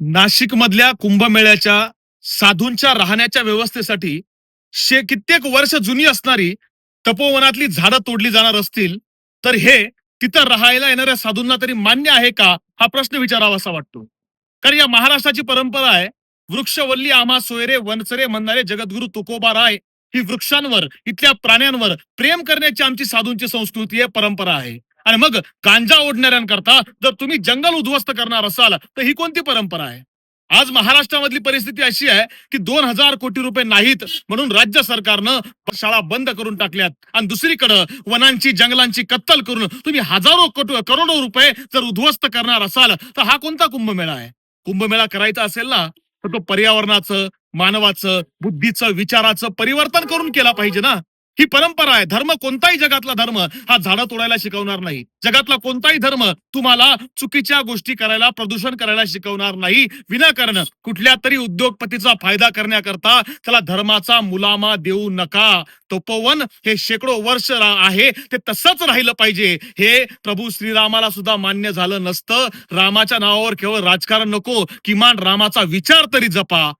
नाशिक मधल्या कुंभमेळ्याच्या साधूंच्या राहण्याच्या व्यवस्थेसाठी शे कित्येक वर्ष जुनी असणारी तपोवनातली झाडं तोडली जाणार असतील तर हे तिथं राहायला येणाऱ्या साधूंना तरी मान्य आहे का हा प्रश्न विचारावा असा वाटतो. कारण या महाराष्ट्राची परंपरा आहे वृक्षवल्ली आम्हा सोयरे वनचरे म्हणणारे जगद्गुरु तुकोबा राय ही वृक्षांवर इथल्या प्राण्यांवर प्रेम करण्याची आमची साधूंची संस्कृती आहे परंपरा आहे. आणि मग गांजा ओढणाऱ्यांकरता जर तुम्ही जंगल उद्ध्वस्त करणार असाल तर ही कोणती परंपरा आहे? आज महाराष्ट्रामधली परिस्थिती अशी आहे की दोन हजार कोटी रुपये नाहीत म्हणून राज्य सरकारनं शाळा बंद करून टाकल्यात. आणि दुसरीकडं वनांची जंगलांची कत्तल करून तुम्ही हजारो करोडो रुपये जर उद्ध्वस्त करणार असाल तर हा कोणता कुंभमेळा आहे? कुंभमेळा करायचा असेल ना तर तो पर्यावरणाचं मानवाचं बुद्धीचं विचाराचं परिवर्तन करून केला पाहिजे ना. ही परंपरा आहे. धर्म कोणताही जगातला धर्म हा झाडं तोडायला शिकवणार नाही. जगातला कोणताही धर्म तुम्हाला चुकीच्या गोष्टी करायला प्रदूषण करायला शिकवणार नाही. विनाकारण कुठल्या तरी उद्योगपतीचा फायदा करण्याकरता त्याला धर्माचा मुलामा देऊ नका. तपोवन हे शेकडो वर्ष रा- आहे. ते तसंच राहिलं पाहिजे. हे प्रभू श्रीरामाला सुद्धा मान्य झालं नसतं. रामाच्या नावावर केवळ राजकारण नको किमान रामाचा विचार तरी जपा.